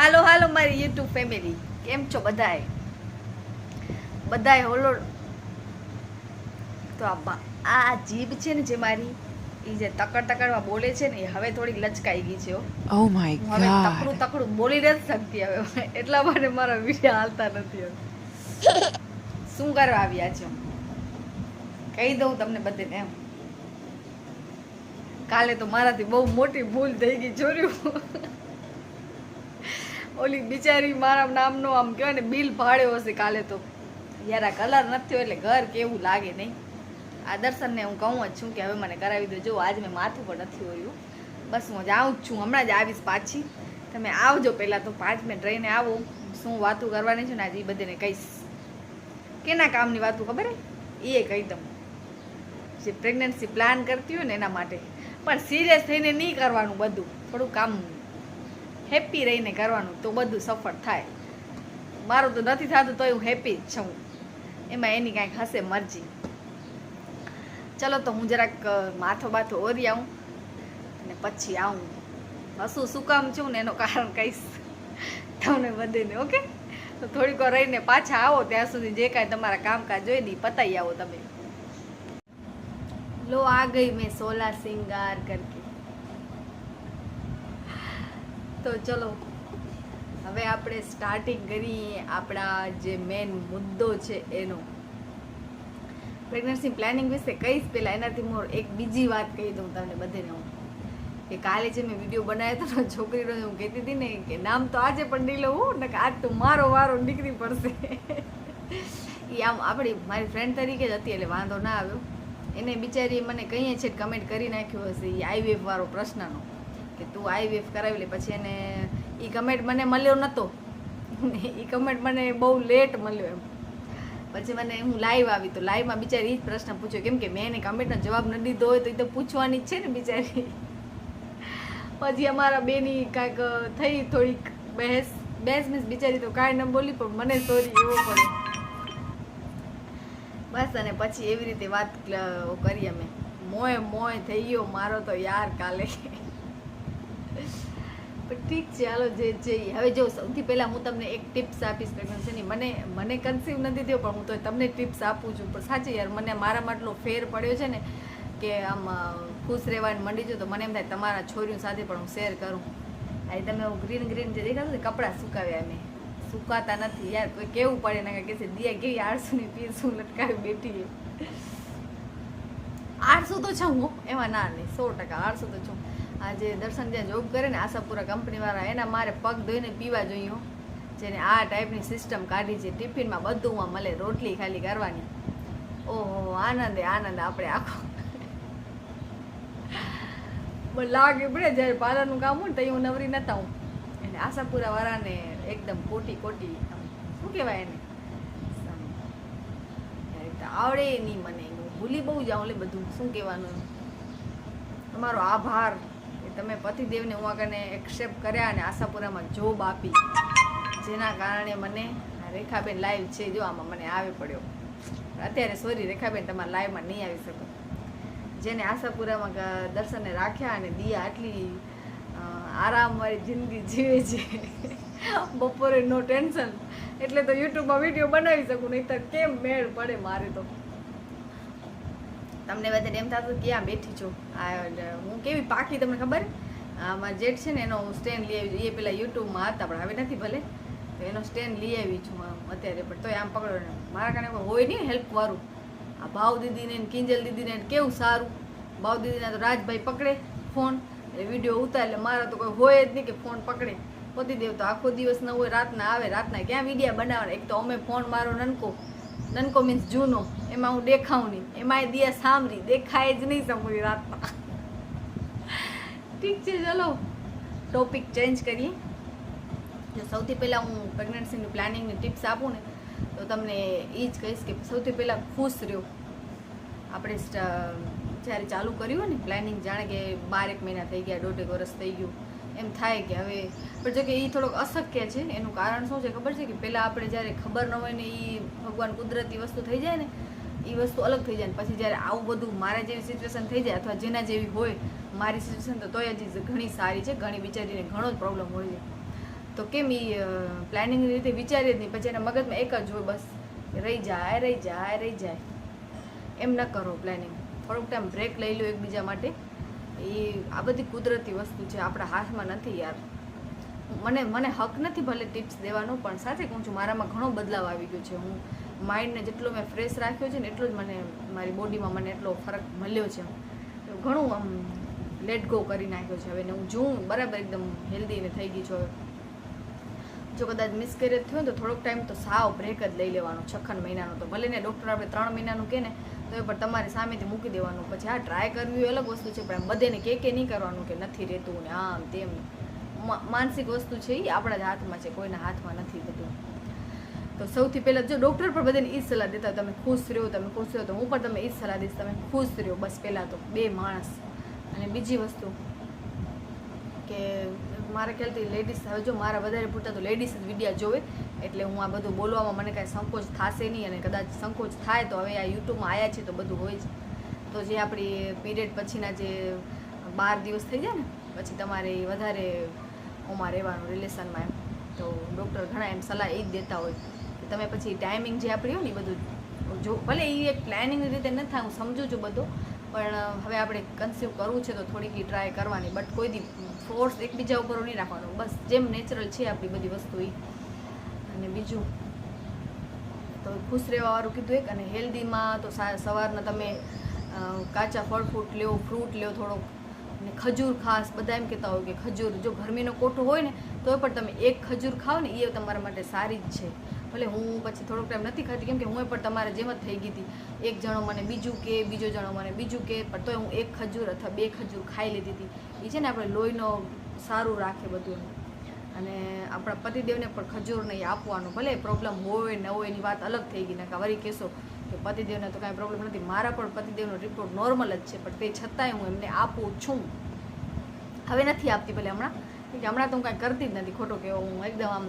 હાલો હાલો મારી YouTube family. કેમ છો બધાએ બધાએ હોલો. તો આ આ જીભ છે ને જે મારી એ જે તકડ તકડમાં બોલે છે ને એ હવે થોડી લચકાઈ ગઈ છે હો. માય ગોડ હવે તકડું તકડું બોલી નથી શકતી હવે. એટલા માટે મારા વીડિયો હાલતા નથી હવે. શું કરવા આવ્યા છો? કહી દઉં તમને બધેને એમ. કાલે તો મારાથી બહુ મોટી ભૂલ થઈ ગઈ જોર્યું ઓલી બિચારી મારા નામનો આમ કહેવાય ને, બિલ ભાડ્યો હશે કાલે તો. યાર, આ કલર નથી એટલે ઘર કેવું લાગે નહીં. આ દર્શનને હું કહું જ છું કે હવે મને કરાવી દેજો આજ મેં માથું પણ નથી હોયું બસ હું જાઉં જ છું. હમણાં જ આવીશ પાછી. તમે આવજો પહેલાં તો. પાંચ મિનિટ રહીને આવો. શું વાતું કરવાની છે ને, આજે એ બધાને કહીશ. કેના કામની વાતું ખબર હે? એ કહી દઉં જે પ્રેગ્નન્સી પ્લાન કરતી હોય ને એના માટે. પણ સિરિયસ થઈને નહીં કરવાનું બધું. થોડું કામ હેપી રહીને કરવાનું તો બધું સફળ થાય. મારું તો નથી થતું તોય હું હેપી જ છું. એમાં એની કાંઈક હશે મરજી. ચલો તો હું જરાક માથો બાથો ઓરી આવું અને પછી આવું. હસું શું કામ છું ને એનું કારણ કહીશ. તમને બધેને, ઓકે? તો થોડીક વાર રહીને પાછા આવો, ત્યાં સુધી જે કાંઈ તમારા કામકાજ જોઈ ને પતાવી આવો તમે. લો, આ ગઈ મેં સોલા સિંગાર કરકે તો ચલો, હવે આપણે સ્ટાર્ટિંગ કરીએ આપણા જે મેન મુદ્દો છે એનો. પ્રેગ્નન્સી પ્લાનિંગ વિશે કહીશ પહેલાં, એનાથી મોર એક બીજી વાત કહી દઉં તમને બધાને હું. કે કાલે જે મેં વીડિયો બનાવ્યો હતો છોકરીનો હું કહેતી હતી ને, કે નામ તો આજે પણ નહીં લઉં ને કે આજ તો મારો વારો નીકળી પડશે. એ આમ આપણી, મારી ફ્રેન્ડ તરીકે જ હતી, એટલે વાંધો ના આવ્યો. એને બિચારી મને કહીએ છે કમેન્ટ કરી નાખ્યું હશે એ આઈવીએફ વાળો પ્રશ્નનો. કે તું આઈવીએફ કરાવી લે પછી એને એ કમેન્ટ મને મળ્યો નહોતો એ કમેન્ટ મને બહુ લેટ મળ્યો એમ. પછી મને હું લાઈવ આવી તો લાઈવમાં બિચારી એ જ પ્રશ્ન પૂછ્યો કેમ કે મેં એને કમેન્ટનો જવાબ ન દીધો હોય તો એ તો પૂછવાની જ છે ને બિચારી. પછી અમારા બેની કાંઈક થઈ થોડીક બહેસ. બહેસ મીન્સ બિચારી તો કાંઈ ન બોલી પણ મને સોરી એવો પડે બસ અને પછી એવી રીતે વાત કરી અમે. મોય મોય થઈ ગયો. મારો તો યાર કાલે. પણ ઠીક છે, હાલો, જે જે, હવે જો સૌથી પહેલાં હું તમને એક ટિપ્સ આપીશ પ્રેગ્નન્સીની મને મને કન્સીવ નથી થયો, પણ હું તો તમને ટિપ્સ આપું છું. પણ સાચી યાર, મને મારામાં આટલો ફેર પડ્યો છે ને, કે આમ ખુશ રહેવાની મંડી છું તો મને એમ થાય તમારા છોરીઓ સાથે પણ હું શેર કરું. આ તમે ગ્રીન ગ્રીન જે દેખાતું ને, કપડાં સુકાવ્યા મેં સુકાતા નથી. યાર, કોઈ કેવું પડે ને, કે છે, દિયા કેવી આળસુની પીસું લટકાવી બેઠી આળસુ તો છું હું, એમાં ના નહીં, સો ટકા આળસુ તો છું. આ જે દર્શન ત્યાં જોબ કરે ને આશાપુરા કંપનીવાળા, એના મારે પગ ધોઈને પીવા જોઈએ જેને આ ટાઈપની સિસ્ટમ કાઢી છે ટિફિનમાં બધું માં મળે, રોટલી ખાલી કરવાની. ઓહો, આનંદે, આનંદ આપણે આખો. લાગે પડે જ્યારે પાર્લરનું કામ હોય ને તો હું નવરી નતા હું. એટલે આશાપુરા વાળાને એકદમ કોટી કોટી શું કહેવાય એને? આવડે નહીં મને ભૂલી બહુ જાઉં એટલે બધું, શું કહેવાનું? તમારો આભાર. કે તમે પતિદેવને હું આગળ એક્સેપ્ટ કર્યા અને આશાપુરામાં જોબ આપી. જેના કારણે મને રેખાબેન લાઈવ છે, જો આમાં મને આવે પડ્યો. અત્યારે સોરી રેખાબેન તમારા લાઈવમાં નહીં આવી શકો. જેને આશાપુરામાં દર્શને રાખ્યા અને દિયા આટલી આરામવાળી જિંદગી જીવે છે. બપોરે નો ટેન્શન. એટલે તો યુટ્યુબમાં વીડિયો બનાવી શકું નહીં તો કેમ મેળ પડે મારે તો. તમને બધાને એમ થતું ક્યાં બેઠી છો? આ હું કેવી? પાકી તમને ખબર? આમાં જેટ છે ને, એનો સ્ટેન્ડ લઈ આવી એ પેલા યુટ્યુબમાં હતા, પણ હવે નથી ભલે. તો એનો સ્ટેન્ડ લઈ આવી છું અત્યારે, પણ તોય આમ પકડો ને. મારા કારણે હોય નહીં હેલ્પ વાળું. આ ભાવ દીદીને કિંજલ દીદીને કેવું સારું. ભાવ દીદીને તો રાજભાઈ પકડે ફોન એટલે વીડિયો ઉતાર, એટલે મારા તો કોઈ હોય જ નહીં કે ફોન પકડે. પોતી દેવ તો આખો દિવસ ન હોય, રાતના આવે, રાતના ક્યાં વિડીયા બનાવવાના? એક તો અમે ફોન મારો નનકો. નનકો મીન્સ જૂનો. એમાં હું દેખાઉં નહીં એમાં એ દિયા સાંભળી દેખાય જ નહીં સાંભળી રાતમાં ઠીક છે, ચલો. ટોપિક ચેન્જ કરીએ. જો સૌથી પહેલાં હું પ્રેગ્નન્સીની પ્લાનિંગની ટિપ્સ આપું ને, તો તમને એ જ કહીશ કે સૌથી પહેલાં ખુશ રહ્યો. આપણે જ્યારે ચાલુ કર્યું ને પ્લાનિંગ જાણે કે બારેક મહિના થઈ ગયા, દોઢેક વર્ષ થઈ ગયું. એમ થાય કે હવે, પણ જો કે એ થોડોક અશક્ય છે, એનું કારણ શું છે ખબર છે કે પહેલાં આપણે જ્યારે ખબર ન હોય ને એ ભગવાન કુદરતી વસ્તુ થઈ જાય ને એ વસ્તુ અલગ થઈ જાય ને, પછી જ્યારે આવું બધું મારા જેવી સિચ્યુએશન થઈ જાય અથવા જેના જેવી હોય, મારી સિચ્યુએશન તો તોય હજી ઘણી સારી છે, ઘણી બિચારીને ઘણો જ પ્રોબ્લેમ હોય છે. તો કેમ એ પ્લાનિંગની રીતે વિચારીએ જ નહીં, પછી એના મગજમાં એક જ હોય બસ રહી જાય રહી જાય રહી જાય. એમ ન કરો પ્લાનિંગ થોડોક ટાઈમ બ્રેક લઈ લો એકબીજા માટે. એ આ બધી કુદરતી વસ્તુ છે, આપણા હાથમાં નથી યાર. મને મને હક નથી ભલે ટિપ્સ દેવાનો, પણ સાથે કહું છું, મારામાં ઘણો બદલાવ આવી ગયો છે. હું માઇન્ડને જેટલો મેં ફ્રેશ રાખ્યો છે ને, એટલો જ મને, મારી બોડીમાં મને એટલો ફરક મળ્યો છે. ઘણું આમ લેટ ગો કરી નાખ્યો છે હવે હું જોઉં, બરાબર એકદમ હેલ્ધી ને થઈ ગઈ છું હવે. જો કદાચ મિસકેરેજ થયો તો થોડોક ટાઈમ તો સાવ બ્રેક જ લઈ લેવાનો છખન મહિનાનો તો. ભલે ને ડૉક્ટર આપણે ત્રણ મહિનાનું કહે ને તો એ પણ તમારી સામેથી મૂકી દેવાનું. પછી હા ટ્રાય કરવી એ અલગ વસ્તુ છે, પણ બધેને કે કે નહીં કરવાનું કે નથી રહેતું ને આમ તેમ. માનસિક વસ્તુ છે એ આપણા જ હાથમાં છે, કોઈના હાથમાં નથી બધું તો સૌથી પહેલાં જો ડૉક્ટર પણ બધાને એ જ સલાહ દેતા તમે ખુશ રહ્યો, તમે ખુશ રહ્યો, તો હું પણ તમને એ જ સલાહ દઈશ, તમે ખુશ રહ્યો, બસ પહેલાં તો બે માણસ. અને બીજી વસ્તુ કે મારા ખ્યાલથી લેડીઝ હવે જો મારા વધારે પૂરતા તો લેડીઝ જ વિડીયા જોવે. એટલે હું આ બધું બોલવામાં મને કાંઈ સંકોચ થશે નહીં અને કદાચ સંકોચ થાય તો હવે આ યુટ્યુબમાં આવ્યા છે તો બધું હોય જ. તો જે આપણી પીરિયડ પછીના જે બાર દિવસ થઈ જાય ને, પછી તમારે વધારે ઓમાં રહેવાનું રિલેશનમાં એમ. તો ડૉક્ટર ઘણા એમ સલાહ એ જ દેતા હોય કે તમે પછી ટાઈમિંગ જે આપણી હોય ને એ બધું જો, ભલે એ એક પ્લાનિંગ રીતે ન થાય, હું સમજુ છું બધું, પણ હવે આપણે કન્સ્યુમ કરવું છે તો થોડીક ટ્રાય કરવાની. બટ કોઈ દી ફોર્સ એકબીજા ઉપર નહીં રાખવાનું. બસ જેમ નેચરલ છે આપણી બધી વસ્તુ એ અને બીજું તો ખુશ રહેવાવાળું કીધું એક અને હેલ્ધીમાં તો સવારના તમે કાચા ફળ ફ્રૂટ લ્યો ફ્રૂટ લ્યો થોડોક અને ખજૂર ખાસ, બધા એમ કહેતા હોય કે ખજૂર, જો ગરમીનો કોઠો હોય ને તો પણ તમે એક ખજૂર ખાઓ ને એ તમારા માટે સારી જ છે. ભલે હું પછી થોડોક ટાઈમ નથી ખાતી, કેમ કે હું પણ તમારા જેમ જ થઈ ગઈ હતી. એક જણો મને બીજું કે, બીજો જણો મને બીજું કે, પણ તોય હું એક ખજૂર અથવા બે ખજૂર ખાઈ લીધી હતી. એ છે ને આપણે લોહીનો સારું રાખે બધું એમ. અને આપણા પતિદેવને પણ ખજૂર નહીં આપવાનું, ભલે પ્રોબ્લેમ હોય ન હોય એની વાત અલગ થઈ ગઈ ને વરી કહેશો કે પતિદેવને તો કાંઈ પ્રોબ્લેમ નથી. મારા પણ પતિદેવનો રિપોર્ટ નોર્મલ જ છે, પણ તે છતાંય હું એમને આપું છું. હવે નથી આપતી ભલે હમણાં કે હમણાં તો હું કાંઈ કરતી જ નથી. ખોટો કે હું એકદમ આમ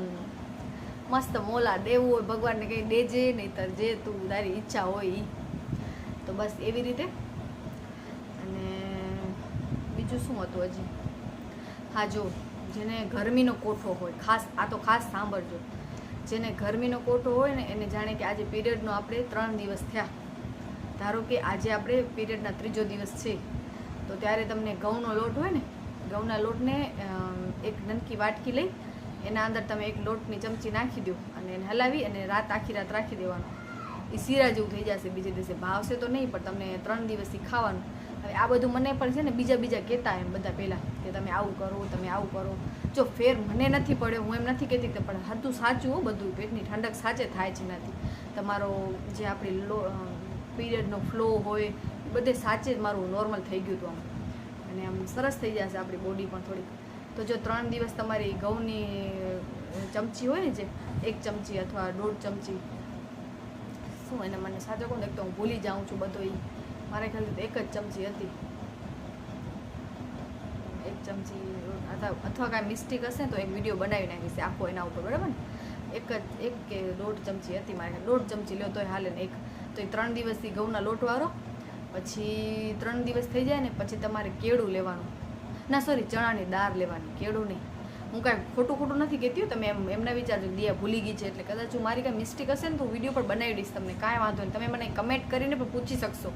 મસ્ત મોલા દેવું હોય, ભગવાનને કંઈ દેજે નહીં તર જે તું તારી ઈચ્છા હોય એ તો બસ એવી રીતે. અને બીજું શું હતું હજી? હા જો જેને ગરમીનો કોઠો હોય, ખાસ આ તો ખાસ સાંભળજો. જેને ગરમીનો કોઠો હોય ને, એને જાણે કે આજે પીરિયડનો આપણે ત્રણ દિવસ થયા. ધારો કે આજે આપણે પીરિયડના ત્રીજો દિવસ છે. તો ત્યારે તમને ઘઉંનો લોટ હોય ને, ઘઉંના લોટને એક નનકી વાટકી લઈ, એના અંદર તમે એક લોટની ચમચી નાખી દો અને એને હલાવી અને રાત, આખી રાત રાખી દેવાનું. એ શીરા જેવું થઈ જશે બીજે દિવસે. ભાવશે તો નહીં, પણ તમને ત્રણ દિવસથી ખાવાનું. હવે આ બધું મને પણ છે ને બીજા બીજા કહેતા એમ બધા પહેલાં કે તમે આવું કરો, તમે આવું કરો. જો ફેર મને નથી પડ્યો, હું એમ નથી કહેતી કે પણ હતું સાચું બધું, પેટની ઠંડક સાચે થાય છે નથી તમારો જે આપણી લો પીરિયડનો ફ્લો હોય બધે સાચે જ મારું નોર્મલ થઈ ગયું હતું આમ. અને આમ સરસ થઈ જશે આપણી બોડી પણ થોડીક. તો જો ત્રણ દિવસ તમારી ઘઉંની ચમચી હોય ને જે, એક ચમચી અથવા દોઢ ચમચી. શું એને મને સાચો કહું ને, એક તો હું ભૂલી જાઉં છું બધો એ મારા ખાલી એક જ ચમચી હતી. એક ચમચી, અથવા કાંઈ મિસ્ટેક હશે તો એક વીડિયો બનાવી નાખીશ આખો એના ઉપર, બરાબર ને? એક જ એક કે દોઢ ચમચી હતી મારે. દોઢ ચમચી લ્યો તોય હાલે ને એક. તો એ ત્રણ દિવસથી ઘઉંના લોટવાળો પછી ત્રણ દિવસ થઈ જાય ને પછી તમારે કેળું લેવાનું. ના સોરી ચણાની દાળ લેવાની, કેળું નહીં. હું કાંઈ ખોટું ખોટું નથી કહેતી તમે એમ એમના વિચારજો દિયા ભૂલી ગઈ છે એટલે કદાચ હું મારી કાંઈ મિસ્ટેક હશે ને તો વીડિયો પર બનાવી દઈશ તમને, કાંઈ વાંધો નહીં. તમે મને કમેન્ટ કરીને પણ પૂછી શકશો.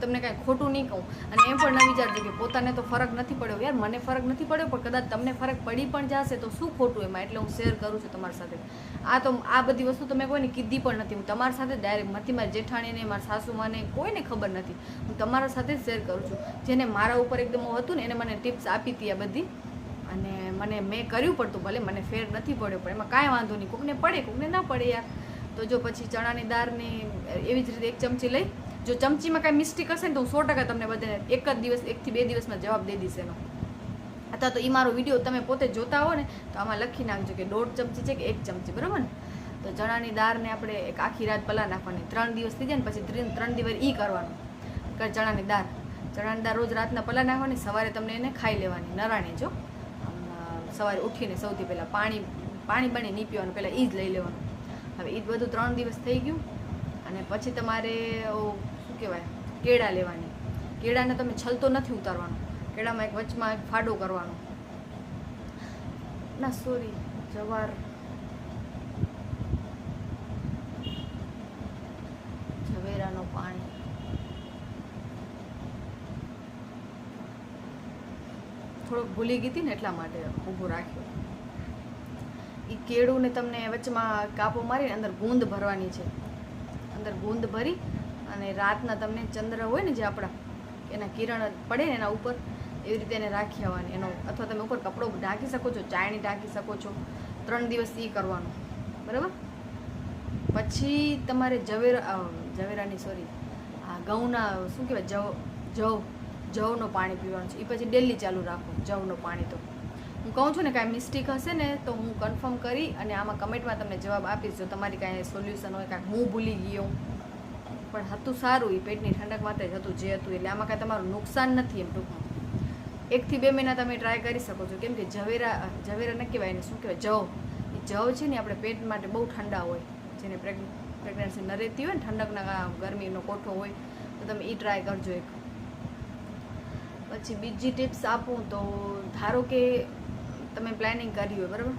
તમને કાંઈ ખોટું નહીં કહું. અને એમ પણ ન વિચારજો કે પોતાને તો ફરક નથી પડ્યો યાર, મને ફરક નથી પડ્યો, પણ કદાચ તમને ફરક પડી પણ જશે તો શું ખોટું એમાં? એટલે હું શેર કરું છું તમારી સાથે. આ તો આ બધી વસ્તુ તમે કોઈને કીધી પણ નથી. હું તમારી સાથે ડાયરેક્ટ નથી, મારી જેઠાણીને મારા સાસુમાને કોઈને ખબર નથી. હું તમારા સાથે જ શેર કરું છું. જેને મારા ઉપર એકદમ હતું ને, એને મને ટિપ્સ આપી હતી આ બધી. અને મને, મેં કર્યું પડતું ભલે, મને ફેર નથી પડ્યો, પણ એમાં કાંઈ વાંધો નહીં. કોકને પડે, કોકને ના પડે યાર. તો જો પછી ચણાની દાળની, એવી જ રીતે એક ચમચી લઈ જો ચમચીમાં કાંઈ મિસ્ટેક હશે ને તો હું સો ટકા તમને બધાને એક જ દિવસ, એકથી બે દિવસમાં જવાબ દઈ દઈશ એનો. અથવા તો એ મારો વીડિયો તમે પોતે જોતા હો ને, તો આમાં લખી નાખજો કે દોઢ ચમચી છે કે એક ચમચી, બરાબર ને? તો ચણાની દાળને આપણે એક આખી રાત પલા નાખવાની. ત્રણ દિવસ થઈ જાય ને પછી ત્રણ દિવસ ઈ કરવાનું. ચણાની દાળ. ચણાની દાળ રોજ રાતના પલા નાખવાની, સવારે તમને એને ખાઈ લેવાની, નરાણી, જો. સવારે ઉઠીને સૌથી પહેલાં પાણી પાણી બાણી નહીં પીવાનું, પહેલાં એ જ લઈ લેવાનું. હવે એ બધું ત્રણ દિવસ થઈ ગયું. અને પછી તમારે કહેવાય, કેળા લેવાની. કેળાને તમે છલતો નથી ઉતારવાનો. કેળામાં એક વચમાં એક ફાડો કરવાનો. ના સોરી જવાર. ઝવેરાનો પાણી. થોડોક ભૂલી ગઈ હતી ને એટલા માટે ઊભું રાખ્યો. એ કેળું ને તમને વચમાં કાપો મારીને અંદર ગૂંદ ભરવાની છે. અંદર ગૂંદ ભરી અને રાતના તમને ચંદ્ર હોય ને જે આપણા, એના કિરણ પડે ને એના ઉપર, એવી રીતે એને રાખી આવવાની. એનો, અથવા તમે ઉપર કપડો ઢાંકી શકો છો, ચાયણી ઢાંકી શકો છો. ત્રણ દિવસ એ કરવાનું. બરાબર? પછી તમારે ઝવેરા ઝવેરાની સોરી આ ઘઉંના, શું કહેવાય, જવ જવ, જવનું પાણી પીવાનું છે. એ પછી ડેલી ચાલુ રાખો, જવનું પાણી તો. હું કહું છું ને કાંઈ મિસ્ટેક હશે ને, તો હું કન્ફર્મ કરી અને આમાં કમેન્ટમાં તમને જવાબ આપીશ. જો તમારી કાંઈ સોલ્યુશન હોય કાંઈ હું ભૂલી ગયો પણ હતું સારું એ પેટની ઠંડક માટે જ હતું, જે હતું, એટલે આમાં કાંઈ તમારું નુકસાન નથી એમ ટૂંકમાં. એકથી બે મહિના તમે ટ્રાય કરી શકો છો. કેમ કે ઝવેરા ઝવેરા ન કહેવાય, એને શું કહેવાય? જવ. એ જવ છે ને આપણે પેટ માટે બહુ ઠંડા હોય. જેને પ્રેગ્નન્સી ન રહેતી હોય ને, ઠંડકના ગરમીનો કોઠો હોય, તો તમે એ ટ્રાય કરજો એક. પછી બીજી ટિપ્સ આપું તો, ધારો કે તમે પ્લાનિંગ કરી હોય, બરાબર?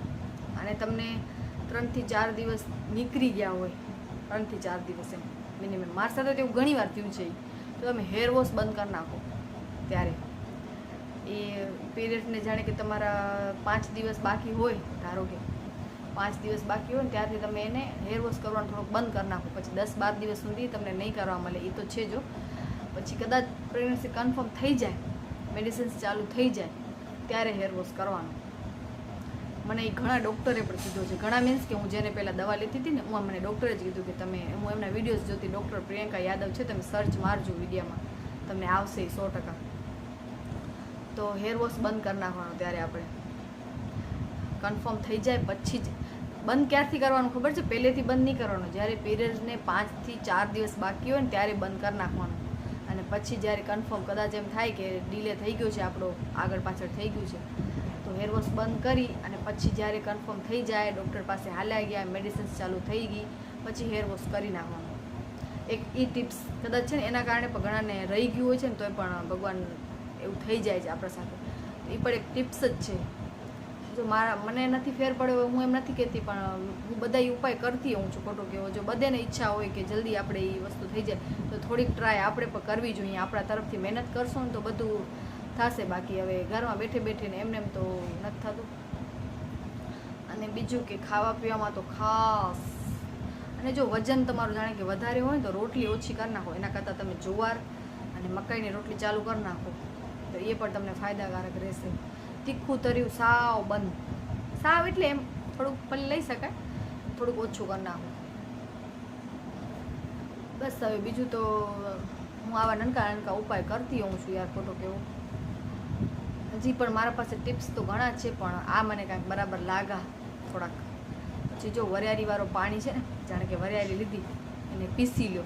અને તમને ત્રણથી ચાર દિવસ નીકળી ગયા હોય, ત્રણથી ચાર દિવસ એમ. મિનિમમ મારી સાથે તો એવું ઘણી વાર થયું છે. તો તમે હેર વોશ બંધ કરી નાખો. ત્યારે. એ પીરિયડને જાણે કે તમારા પાંચ દિવસ બાકી હોય, ધારો કે. પાંચ દિવસ બાકી હોય ને ત્યારથી તમે એને હેર વોશ કરવાનું થોડુંક બંધ કરી નાખો. પછી દસ બાર દિવસ સુધી તમને નહીં કરવા મળે. એ તો છે જો પછી કદાચ પ્રેગ્નન્સી કન્ફર્મ થઈ જાય. મેડિસિન્સ ચાલુ થઈ જાય. ત્યારે હેર વોશ કરવાનું. મને એ ઘણા ડૉક્ટરે પણ કીધું છે. ઘણા મીન્સ કે હું જેને પહેલાં દવા લેતી હતી ને, હું મને ડૉક્ટરે જ કીધું કે તમે, હું એમના વિડીયોઝ જોતી ડૉક્ટર પ્રિયંકા યાદવ છે, તમે સર્ચ મારજો વિડીયામાં તમને આવશે સો ટકા. તો હેર વોશ બંધ કરી નાખવાનું ત્યારે આપણે. કન્ફર્મ થઈ જાય પછી જ. બંધ ક્યારથી કરવાનું ખબર છે? પહેલેથી બંધ નહીં કરવાનું. જ્યારે પીરિયડ્સને પાંચથી ચાર દિવસ બાકી હોય ને, ત્યારે બંધ કરી નાખવાનું. અને પછી જ્યારે કન્ફર્મ કદાચ એમ થાય કે ડીલે થઈ ગયો છે, આપણો આગળ પાછળ થઈ ગયું છે તો હેર વોશ બંધ કરી અને પછી જ્યારે કન્ફર્મ થઈ જાય ડૉક્ટર પાસે હાલ્યા ગયા મેડિસિન્સ ચાલુ થઈ ગઈ, પછી હેર વોશ કરી નાખવાનું. એક એ ટિપ્સ કદાચ છે ને એના કારણે પણ ઘણાને રહી ગયું હોય છે ને તોય પણ ભગવાન એવું થઈ જાય છે આપણા સાથે. એ પણ એક ટિપ્સ જ છે. જો મારા, મને નથી ફેર પડ્યો હું એમ નથી કહેતી, પણ હું બધા ઉપાય કરતી હોઉં છું ખોટો કહેવો. જો બધાને ઈચ્છા હોય કે જલ્દી આપણે એ વસ્તુ થઈ જાય, તો થોડીક ટ્રાય આપણે પણ કરવી જોઈએ. આપણા તરફથી મહેનત કરશું ને તો બધું થશે, બાકી હવે ઘરમાં બેઠે બેઠીને એમને એમ તો નથી થતું. અને બીજું કે ખાવા પીવામાં તો ખાસ અને જો વજન તમારું જાણે કે વધારે હોય તો રોટલી ઓછી કરી નાખો. એના કરતાં તમે જુવાર અને મકાઈની રોટલી ચાલુ કરી નાખો. તો એ પણ તમને ફાયદાકારક રહેશે. તીખું તર્યું સાવ બંધ. સાવ એટલે એમ થોડુંક ભલે લઈ શકાય, થોડુંક ઓછું કરી નાખો. બસ હવે બીજું તો હું આવા નનકા નનકા ઉપાય કરતી હોઉં છું યાર, ખોટો કેવો. હજી પણ મારા પાસે ટિપ્સ તો ઘણા છે, પણ આ મને કાંઈક બરાબર લાગા થોડાક. પછી જો વરિયાળીવાળો પાણી છે ને, જાણે કે વરિયાળી લીધી, એને પીસી લો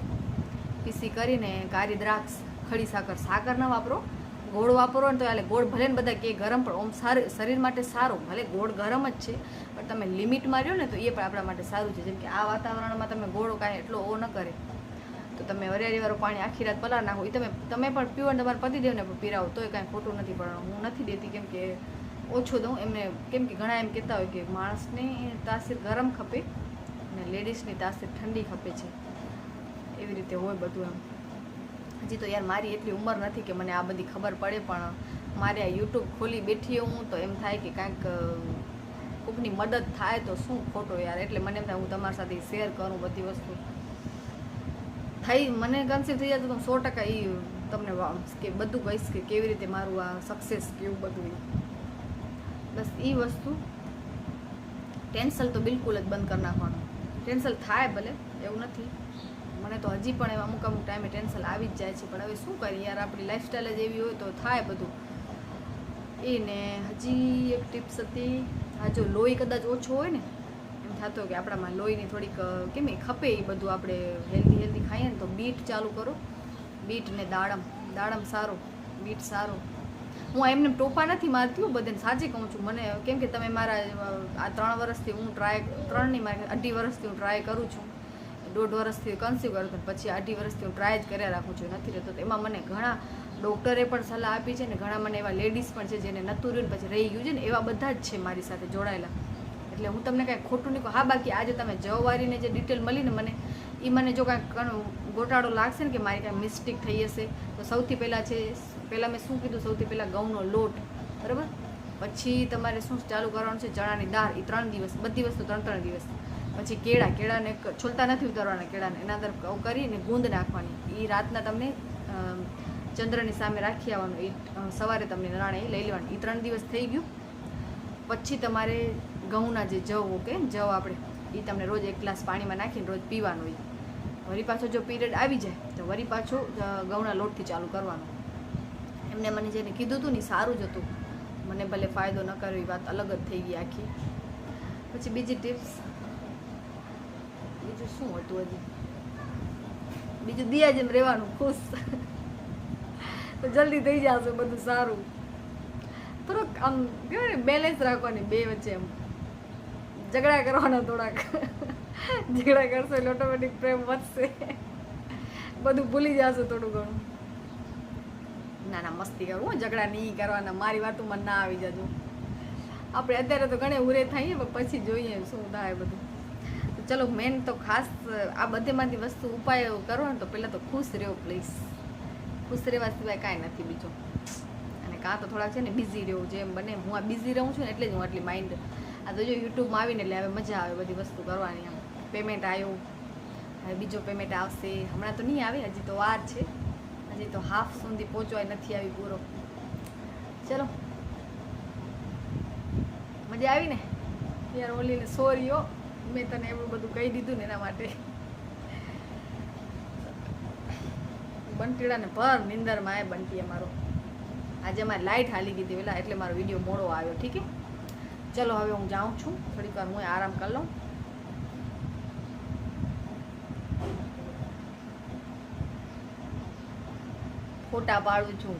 પીસી કરીને કારી દ્રાક્ષ, ખડી સાકર સાકર ન વાપરો. ગોળ વાપરો ને તો એટલે ગોળ ભલે ને બધા કે ગરમ, પણ ઓમ સારું, શરીર માટે સારું. ભલે ગોળ ગરમ જ છે, પણ તમે લિમિટમાં રહ્યો ને તો એ પણ આપણા માટે સારું છે. જેમ કે આ વાતાવરણમાં તમે ગોળ કાંઈ એટલો ઓ ન કરે. તો તમે હરિયાળીવાળું પાણી આખી રાત પલાર નાખો. એ તમે તમે પણ પીવો અને તમારે પતિદેવને પણ પીરાવો, તોય કાંઈ ખોટું નથી પણ હું નથી દેતી કેમ કે ઓછું દઉં. એમને કેમ કે ઘણા એમ કહેતા હોય કે માણસને તાસીર ગરમ ખપે અને લેડીઝની તાસીર ઠંડી ખપે છે. એવી રીતે હોય બધું એમ. હજી તો યાર મારી એટલી ઉંમર નથી કે મને આ બધી ખબર પડે, પણ મારે આ યુટ્યુબ ખોલી બેઠી હું તો એમ થાય કે કાંઈક, કોકની મદદ થાય તો શું ખોટો યાર. એટલે મને એમ થાય હું તમારી સાથે શેર કરું બધી વસ્તુ. થઈ, મને કન્સીવ થઈ જાય તો સો ટકા એ તમને કે બધું કહીશ કે કેવી રીતે મારું આ સક્સેસ કેવું બધું. બસ એ વસ્તુ. ટેન્સલ તો બિલકુલ જ બંધ કરી નાખવાનું. ટેન્સલ થાય ભલે, એવું નથી. મને તો હજી પણ એવા અમુક અમુક ટાઈમે ટેન્શન આવી જ જાય છે. પણ હવે શું કરીએ યાર, આપણી લાઈફસ્ટાઈલ જ એવી હોય તો થાય બધું. એ ને હજી એક ટિપ્સ હતી, આ જો લોહી કદાચ ઓછો હોય ને થતો કે આપણામાં લોહીની થોડીક કેમ એ ખપે એ બધું આપણે હેલ્ધી હેલ્ધી ખાઈએ ને તો બીટ ચાલુ કરો. બીટ ને દાડમ દાડમ સારો, બીટ સારો. હું એમને ટોપા નથી મારતી હું બધાને, સાચી કહું છું. મને કેમ કે તમે મારા આ ત્રણ વર્ષથી હું ટ્રાય ત્રણ નહીં મારે અઢી વર્ષથી હું ટ્રાય કરું છું. દોઢ વર્ષથી કન્સીવ કરું છું પછી અઢી વર્ષથી હું ટ્રાય જ કર્યા રાખું છું. નથી રહેતો એમાં મને ઘણા ડૉક્ટરે પણ સલાહ આપી છે ને ઘણા મને એવા લેડીઝ પણ છે જેને નતું રહ્યું પછી રહી ગયું છે ને એવા બધા જ છે મારી સાથે જોડાયેલા. એટલે હું તમને કાંઈ ખોટું નહીં કહું. હા, બાકી આજે તમે જવાવારીને જે ડિટેલ મળીને મને એ મને જો ઘણો ગોટાળો લાગશે ને કે મારી કાંઈ મિસ્ટેક થઈ હશે, તો સૌથી પહેલાં છે, પહેલાં મેં શું કીધું? સૌથી પહેલાં ઘઉંનો લોટ. બરાબર? પછી તમારે શું ચાલુ કરવાનું છે? ચણાની દાળ. એ ત્રણ દિવસ, બધી વસ્તુ ત્રણ ત્રણ દિવસ. પછી કેળા, કેળાને છોલતા નથી ઉતારવાના કેળાને. એના અંદર કરીને ગુંદ નાખવાની. એ રાતના તમને ચંદ્રની સામે રાખી આવવાનું. એ સવારે તમને નાણાં એ લઈ લેવાનું. એ ત્રણ દિવસ થઈ ગયું. પછી તમારે ઘઉંના જે જવ ઓકે જવ આપણે એ તમને રોજ એક ગ્લાસ પાણીમાં નાખીને રોજ પીવાનું હોય. વળી પાછો જો પીરિયડ આવી જાય, તો વળી પાછો ઘઉંના લોટથી ચાલુ કરવાનું. એમને મને જેને કીધું હતું ને સારું જ હતું. મને ભલે ફાયદો ન કર્યો એ વાત અલગ જ થઈ ગઈ આખી. પછી બીજી ટિપ્સ બીજું શું હતું હજી? બીજું દિયા જેમ રહેવાનું, ખુશ. તો જલ્દી થઈ જશે બધું સારું. થોડોક આમ કહેવાય બેલેન્સ રાખવાની બે વચ્ચે એમ. ઝઘડા કરવાના થોડાક. ઝઘડા કરશો એટલે ઓટોમેટિક પ્રેમ વધશે. બધું ભૂલી જશો થોડું ઘણું. ના ના, મસ્તી કરું હું, ઝઘડા નહીં કરવાના, મારી વાતોમાં ના આવી જજો. આપણે અત્યારે તો ઘણે ઉરે થઈએ પણ પછી જોઈએ શું થાય બધું. ચલો મેન તો ખાસ, આ બધેમાંથી વસ્તુ ઉપાય કરો ને તો પહેલાં તો ખુશ રહેવો પ્લીઝ ખુશ રહેવા સિવાય કાંઈ નથી બીજું. કાં તો થોડાક છે ને બિઝી રહેવું જેમ બને. હું આ બિઝી રહું છું ને એટલે જ હું આટલી માઇન્ડ આ તો જો યુટ્યુબમાં આવીને એટલે હવે મજા આવે બધી વસ્તુ કરવાની આમ પેમેન્ટ આવ્યું, હવે બીજો પેમેન્ટ આવશે. હમણાં તો નહીં આવે, હજી તો વાર છે. હજી તો હાફ સુધી પહોંચવાય નથી આવી પૂરો. ચલો. મજા આવી ને? યાર ઓલીને સોરીઓ મેં તને એવું બધું કહી દીધું ને એના માટે. બંટીડાને ભર, નિંદરમાં એ બંટી અમારો. આજે મારી લાઇટ હાલી ગઈ હતી એટલે મારો વીડિયો મોડો આવ્યો, ઠીક છે? ચલો, હવે હું જાઉં છું. થોડીક વાર હું આરામ કરી લઉં. ફોટા પાડું છું.